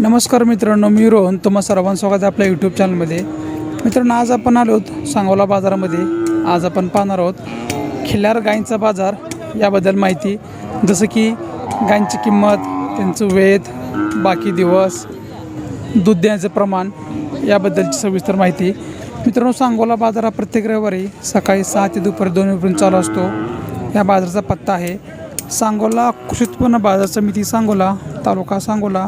नमस्कार मित्रांनो मी रोहन. तुम्हा सर्वांचं स्वागत आहे आपल्या यूट्यूब चॅनलमध्ये मित्रांनो आज आपण आलो आहोत सांगोला बाजारामध्ये. आज आपण पाहणार आहोत खिल्लार गायींचा बाजार याबद्दल माहिती. जसं की गायींची किंमत त्यांचं वेध बाकी दिवस दूध देण्याचं प्रमाण याबद्दलची सविस्तर माहिती. मित्रांनो सांगोला बाजार हा प्रत्येक रविवारी सकाळी सहा ते दुपारी दोन वाजेपर्यंत चालू असतो. या बाजाराचा पत्ता आहे सांगोला कृषी उत्पन्न बाजार समिती सांगोला तालुका सांगोला.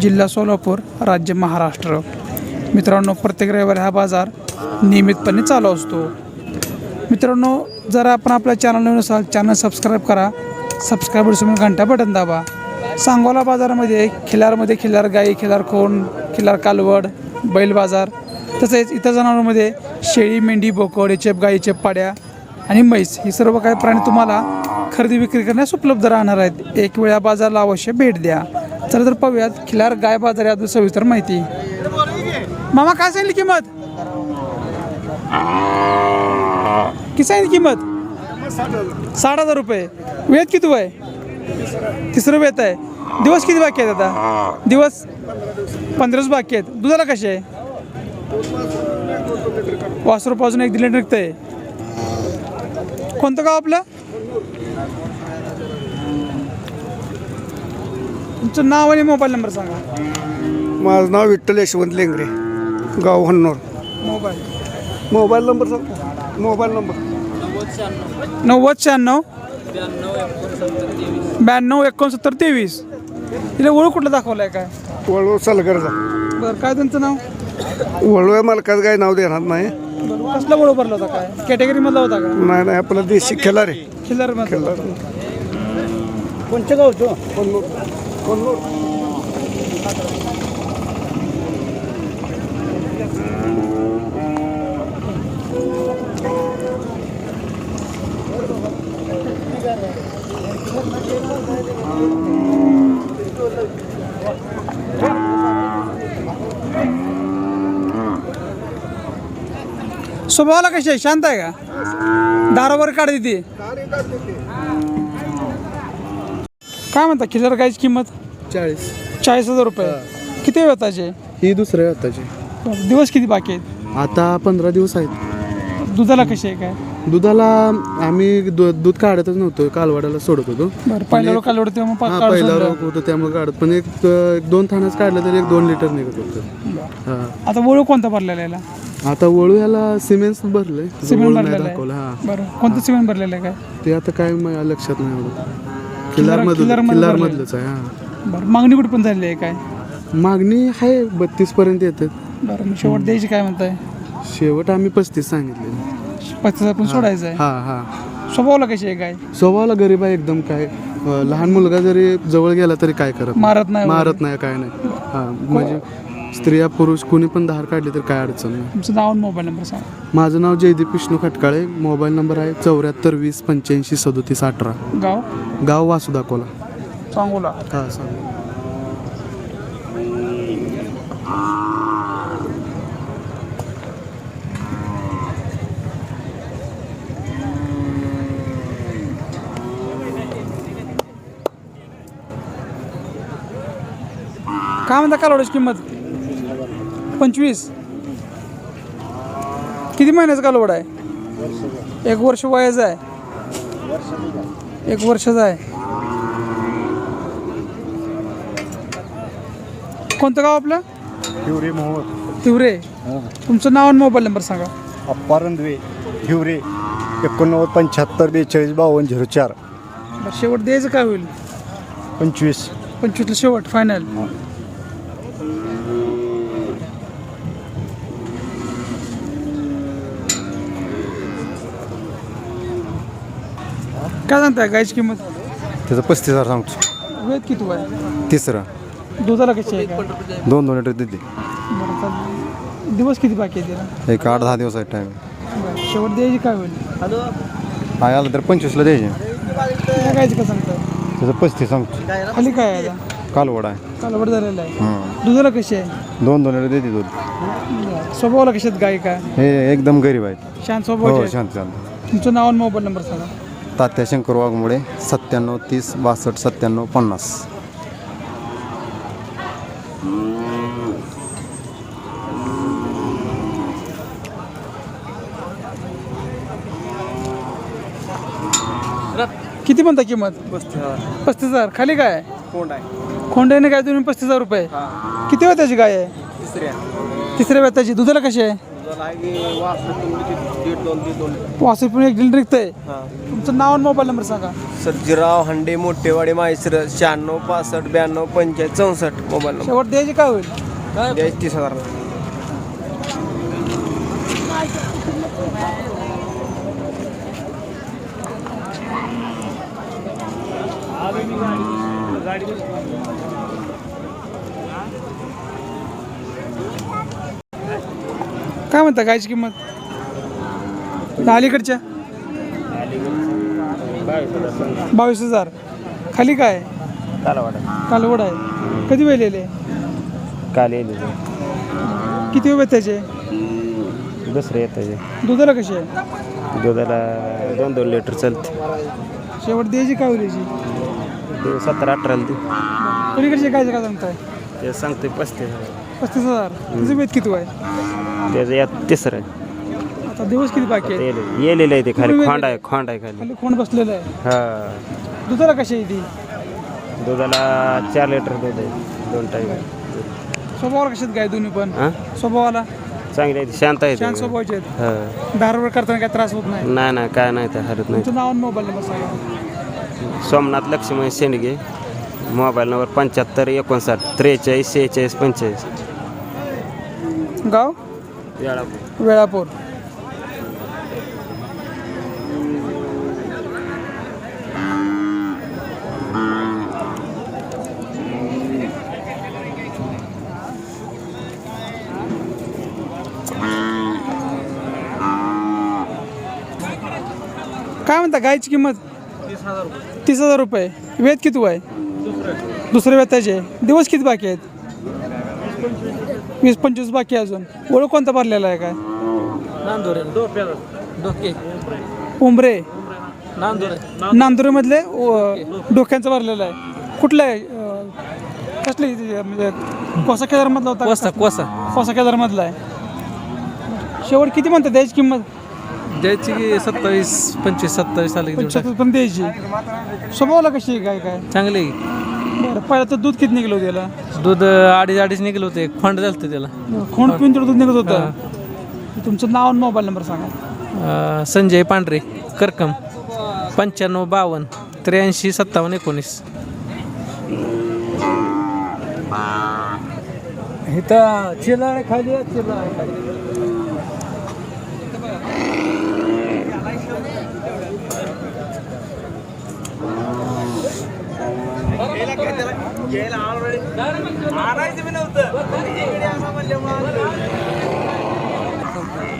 जिल्हा सोलापूर राज्य महाराष्ट्र. मित्रांनो प्रत्येक रविवारी हा बाजार नियमितपणे चालू असतो. मित्रांनो जर आपण आपल्या चॅनल नवीन असाल चॅनल सबस्क्राईब करा. सबस्क्राईबर समोर घंटा बटन दाबा. सांगोला बाजारामध्ये खिलारमध्ये खिलार गाई खिलार खोंड खिलार कालवड बैल बाजार तसेच इतर जनावरांमध्ये शेळी मेंढी बोकड चेप गाई एचेप पाड्या आणि म्हैस ही सर्व काही प्राणी तुम्हाला खरेदी विक्री करण्यास उपलब्ध राहणार आहेत. एक वेळा बाजाराला अवश्य भेट द्या. चला तर पाहूयात खिलार गाय बाजार याबद्दल सविस्तर माहिती. मामा काय सांगितली किंमत? किती सांगितली किंमत? साठ हजार रुपये. वेद किती वय? तिसरं वेत आहे. दिवस किती बाकी आहेत आता? दिवस पंधराच बाकी आहेत. दुधाला कसे आहे? वासरू एक दिले निघतंय. कोणतं गाव आपलं? तुमचं नाव आणि मोबाईल नंबर सांगा. माझं नाव विठ्ठल यशवंत लेंगरे गाव हन्नोर. मोबाईल. मोबाईल नंबर सांग. Mobile number. नव्वद शहाण्णव. ब्याण्णव एकोणसत्तर तेवीस. तिला ओळख कुठलं दाखवलं आहे काय? वळू सलगरचा. बरं काय त्यांचं नाव? वळू आहे मालकाचं काही नाव देणार नाही. बरं कसला ओळख भरला होता काय? कॅटेगरीमधला होता का? नाही नाही आपला देशी खेळा रे खिल्लार कोणच्या गावचं? कन्नूर कन्नूर स्वभावाला कशी आहे? शांत आहे का? दारावर काढ देते काय म्हणता खिल्लार गायची किंमत? चाळीस. चाळीस हजार रुपये. किती वेताचे ही दुसऱ्या आताची दिवस किती बाकी आहेत? आता पंधरा दिवस आहेत. दुधाला कशी आहे काय? दुधाला आम्ही दु- दूध काढतच नव्हतो कालवाड्याला सोडत होतो. बरं पहिल्या लोक कालवड तेव्हा मग हा काढून पहिला सोडलं. रोग होतो त्यामुळे काढत पण एक एक दोन थानच काढलं तरी एक दोन लिटर निघत होतं. हा. आता वळू कोणता भरलेला आहे याला? आता वळू याला सिमेंट भरलंय सिमेंट वळू नाही भरलेलं दाखवलं हा. आहे बरं कोणतं सिमेंट भरलेलं आहे काय? ते आता काय म- लक्षात नाही एवढं. आहे हा. बरं मागणी कुठे पण झालेली आहे काय? मागणी आहे बत्तीस पर्यंत येतात. बरं मग शेवट द्यायची काय म्हणताय? शेवट आम्ही पस्तीस सांगितले. पस्तीस आपण सोडायचं आहे. हा हा. स्वभावाला कशी आहे काय? स्वभावाला गरीब आहे एकदम काय अं, लहान मुलगा जरी जवळ गेला तरी काय करत नाही. मारत नाही मारत नाही काय नाही. हा म्हणजे स्त्रिया पुरुष कोणी पण धार काढली तर काय अडचण नाही. तुमचं नाव आणि मोबाईल नंबर सांगा. माझं नाव जयदीप विष्णू खटकाळे मोबाईल नंबर आहे चौऱ्याहत्तर वीस पंच्याऐंशी सदोतीस अठरा. गाव? गाव वासुदा कोला सांगोला. हा सांग काय म्हणता कालवडाची किंमत? पंचवीस. किती महिन्याचा कालवड आहे? एक वर्ष वयाचा आहे. एक वर्षाचा आहे. कोणतं गाव आपलं? हिवरे मोहम्मद तिवरे. तुमचं नाव आणि मोबाईल नंबर सांगा. अप्पारंदवे हिवरे एकोणनव्वद पंच्याहत्तर बेचाळीस बावन्न झिरो चार. शेवट द्यायचं काय होईल? पंचवीस. पंचवीसला शेवट फायनल काय सांगताय? गायची किंमत? त्याचं पस्तीस हजार सांगतो. वेद किती आहे तिसरं दुधाला कशी आहे काय दोन दोन लिटर देते. बरं चालेल. दिवस किती बाकी आहे तिला एक आठ दहा दिवस आहे टाईम बरं, शेवट द्यायची काय होईल? आहे आलं तर पंचवीसला द्यायचे. काय गायची का सांगताय? त्याचं पस्तीस सांगतो. खाली काय आहे आता? कालवड आहे. कालवड झालेला आहे. हं. दुधाला कशी आहे? दोन दोन लिटर देते दूध. स्वभावाला कशी आहेत गाय काय हे एकदम गरीब आहेत. शांत हो स्वभाव शांत शांत. तुमचं नाव आणि मोबाईल नंबर सांगा. तात्या शंकर वाघमोडे सत्त्याण्णव तीस बासष्ट सत्त्याण्णव पन्नास. किती म्हणता किंमत? पस्तीस हजार. खाली काय? आहे? खोंड्याने काय तुम्ही पस्तीस हजार रुपये? किती वेताची गाय आहे? तिसऱ्या. वेताची. दुधाला कशी आहे? पण एक दिल रिक्त आहे तुमचं नाव आणि मोबाईल नंबर सांगा. सर्जीराव हंडे मोठेवाडी माहेश्वर शहाण्णव पासष्ट ब्याण्णव पंच्याऐंशी चौसष्ट मोबाईल नंबर शेवट द्यायची काय होईल? द्यायची तीस हजार. काय म्हणता गायची किंमत? अलीकडच्या? बावीस हजार. खाली काय? कालवड आहे. कधी वेलेले काल येईल किती वेळ त्याचे? दुसरे येतं दुधाला कशी आहे दुधाला दोन दोन लिटर चालते. शेवट द्यायची काय होईल याची ते सतरा अठराला ती पलीकडचे काय काय सांगताय? ते सांगते पस्तीस पस्तीस हजार. तुझं वेत किती आहे? त्याचं यात तिसरं आहे. आता दिवस किती बाकी आहे येले- येलेलं आहे ते खाली खोंड आहे खोंड आहे खाली. खाली कोण बसलेलं आहे. हा. दुधाला कशी आहे ती? दुधाला चार लिटर दूध आहे दोन टाईम स्वभावाला कशात गाय दोन्ही पण? हां? स्वभावाला? चांगली आहे शांत आहे छान ते. स्वभावाचे आहेत? हा. दारोवर करताना काय त्रास होत नाही? नाही नाही काय नाही ते हरत नाही. तुमचं नाव आणि मोबाईल नंबर सांगा. सोमनाथ लक्ष्मण शेंडगे मोबाईल नंबर पंच्याहत्तर एकोणसाठ त्रेचाळीस शेहेचाळीस पंचेचाळीस. गाव? वेळापूर. काय म्हणता गायची किंमत? तीस हजार रुपये. वेद किती आहे दुसऱ्या वेताचे दिवस किती बाकी आहेत? वीस पंचवीस बाकी आहे अजून. ओळख कोणता भरलेला आहे काय? उंबरे. नांदुरेमधले डोक्यांचं भरलेलं आहे. कुठलं आहे? अं, कसली ती, म्हणजे कोसा केदारमधला होता कोसा कोसा. कोसा केदारमधला आहे. शेवट किती म्हणतात द्यायची किंमत? द्यायची की सत्तावीस पंचवीस सत्तावीस आले की देऊन पण द्यायची. स्वभावाला कशी आहे काय काय? टाक. चांगले बरं पहिलं तर दूध किती निघलं होतं याला? दूध अडीच अडीच निघलं होते. खोंड झालं त्याला. खोंड पिऊन तेवढं दूध निघत होतं. तुमचं नाव आणि मोबाईल नंबर सांगा. अं, संजय पांढरे करकम पंच्याण्णव बावन्न त्र्याऐंशी सत्तावन्न एकोणीस. इथं चिल्ला खाली चिल्ला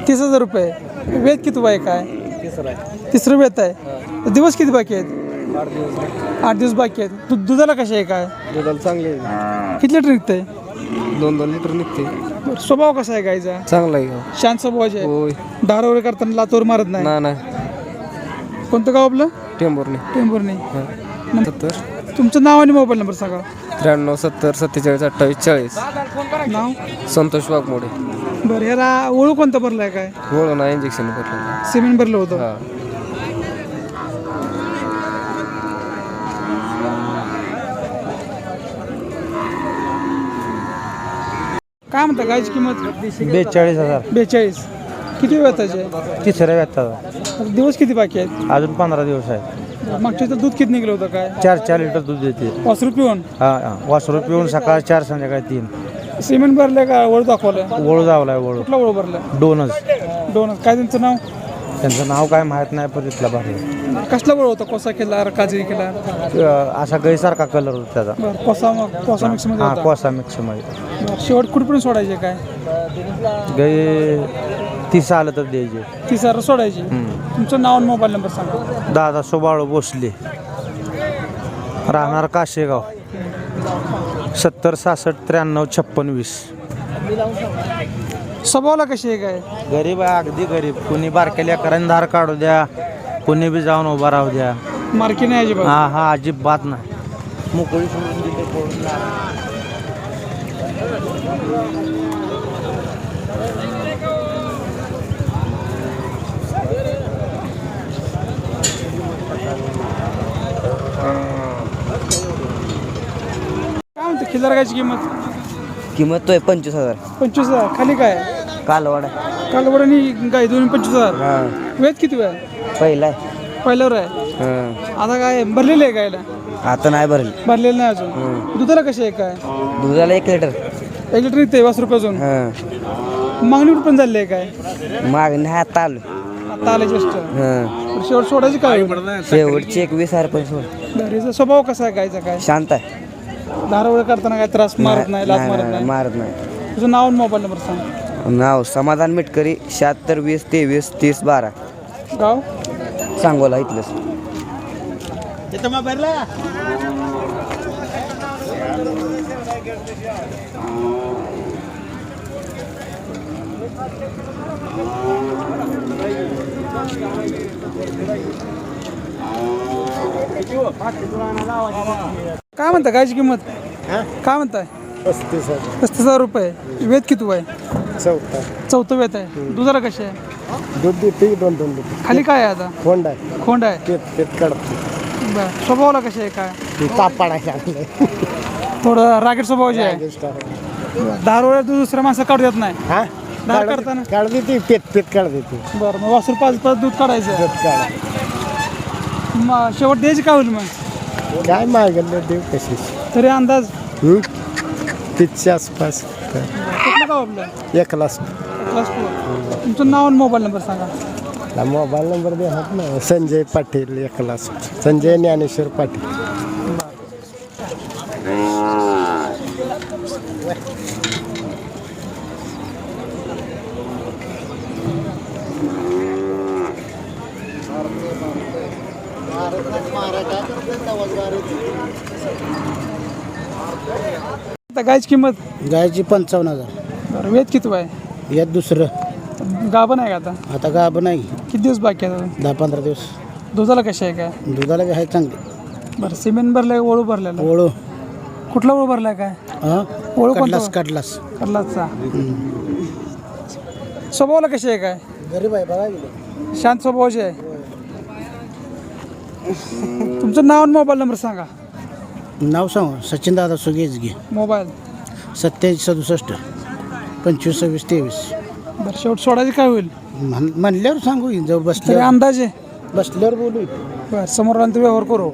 तीस हजार रुपये. वेद किती वय काय? तिसरं वेत आहे. दिवस किती बाकी आहेत? आठ दिवस बाकी आहेत. दु दुधाला कसे आहे काय? दुधाला चांगले किती लिटर निघतंय? दोन दोन लिटर निघते स्वभाव कसा आहे गायचा चांगला आहे. शांत स्वभावाचे दारू वगैरे करताना लातूर मारत नाही. ना ना. कोणतं गाव आपलं? टेंबूरने टेंभुर्णी. सत्तर. तुमचं नाव आणि मोबाईल नंबर सांगा. त्र्याण्णव सत्तर सत्तेचाळीस अठ्ठावीस चाळीस. नाव? संतोष वाघमोडे. बरं ह्याला ओळख कोणतं भरलं आहे काय वळून इंजेक्शन भरलं सिमेंट भरलं होतं. हा. काय म्हणता गायची किंमत? बेचाळीस हजार. बेचाळीस. किती आहे तिसऱ्या व्यक्ताचा दिवस किती बाकी आहेत? अजून पंधरा दिवस आहे मागच्या इथं दूध किती निघलं होतं काय? चार चार लिटर दूध देते. पाच रुपये पिऊन? हा हा. वासरू पिऊन सकाळ चार संध्याकाळी तीन. सिमेंट भरलं का? वळ दाखवलं वळू जावलाय वळू. कुठला वळ भरलं दोनच. दोन काय त्यांचं नाव? त्यांचं नाव काय माहीत नाही पण तिथला भारी कसला वळ होता? कोसा केला काजळी केला? अं, असा गैसारखा कलर होता त्याचा. बरं कोसा मग कोसा मिक्समध्ये हा होता. कोसा मिक्समध्ये. बरं, शेवट कुठपर्यंत सोडायचे काय? गै तीस आलं तर द्यायचे. ती सर सोडायची? तुमचं नाव आणि मोबाईल नंबर सांगा. दादा सोबाळू भोसले. राहणार काशेगाव. सत्तर सहासष्ट त्र्याण्णव छप्पन वीस. स्वभावाला कशी आहे काय? गरीब आहे अगदी गरीब. कुणी बारक्या लेकरांनी धार काढू द्या. कुणी बी जाऊन उभा राहू द्या. मार्की नाही अजिबात? हा हा अजिबात नाही. मोकळी सोडून दिली गायची किंमत? किंमत तो आहे पंचवीस हजार. पंचवीस हजार. खाली काय? कालवाड कालवड आणि गाय दोन्ही पंचवीस हजार. वेद किती वेळ? पहिला आहे. पहिल्यावर आहे. आता काय भरलेलं आहे गायला? आता नाही भरले. भरलेलं नाही अजून. दुधाला कशी आहे काय? दुधाला एक लिटर. एक लिटर येते वास रुपये अजून मागणी पण झाली आहे काय? मागणी आहे आता आलो. आता आले जस्ट. शेवट सोडायची काय? शेवटची एक वीस हजार पण सोड. घरीचा स्वभाव कसा आहे गायचा काय? शांत आहे. धारावळ करताना काय त्रास मारत नाही लाच मारत नाही मारत नाही. तुझं नाव आणि मोबाईल नंबर सांग. नाव समाधान मिटकरी शहात्तर वीस तेवीस तीस बारा. गाव? सांगोला इथलंच. काय म्हणता गायची किंमत? काय म्हणताय? पस्तीस हजार. पस्तीस हजार रुपये. वेद किती आहे चौथा. चौथं वेत आहे. दुधाला कशी आहे? दूध देते दोन दोन देते. खाली काय आहे आता? फोंड आहे. खोंड आहे. बरं. स्वभावाला कशी आहे काय? तापाड आहे चांगलं थोडं रागेट स्वभावाची आहे. दारू तू दुसऱ्या माणसं काढू देत नाही. हा? दार करताना काढ देते पेत पेत काढ देते. बरं मग वासरू पाच पाच दूध काढायचं. दूध काढ. मग शेवट द्यायची काय होईल मग? काय मागलं देव कशीच तरी अंदाज? तिथच्या आसपास. कुठलं गाव आपलं? क्लास तुमचं नाव आणि मोबाईल नंबर सांगा. मोबाईल नंबर दे हात ना. संजय पाटील एक लाख संजय ज्ञानेश्वर पाटील. गायची किंमत? गायची पंचावन्न हजार. बरं वेद किती आहे यात दुसरं. गाभण आहे का आता? आता गाब नाही किती दिवस बाकी आहे अजून? दहा पंधरा दिवस. दुधाला कशी आहे काय? दुधाला बी आहे चांगली. बरं सिमेंट भरलंय ओळू भरलेला? ओळू. कुठला ओळू भरलाय काय? हा ओळू कडलास कोणता कडलास कर्लाचा स्वभावाला कशी आहे काय? गरीब आहे बघा शांत स्वभावाची आहे. तुमचं नाव आणि मोबाईल नंबर सांगा. नाव सांग. सचिन दादा सुगेज घे मोबाईल. सत्याऐंशी सदुसष्ट. पंचवीस सव्वीस तेवीस. बरं शेवट सोडायची काय होईल? म्हण म्हणल्यावर सांगू की जवळ तरी बसल्यावर अंदाजे बसल्यावर बोलू. बरं समोर आल्यानंतर व्यवहार करू.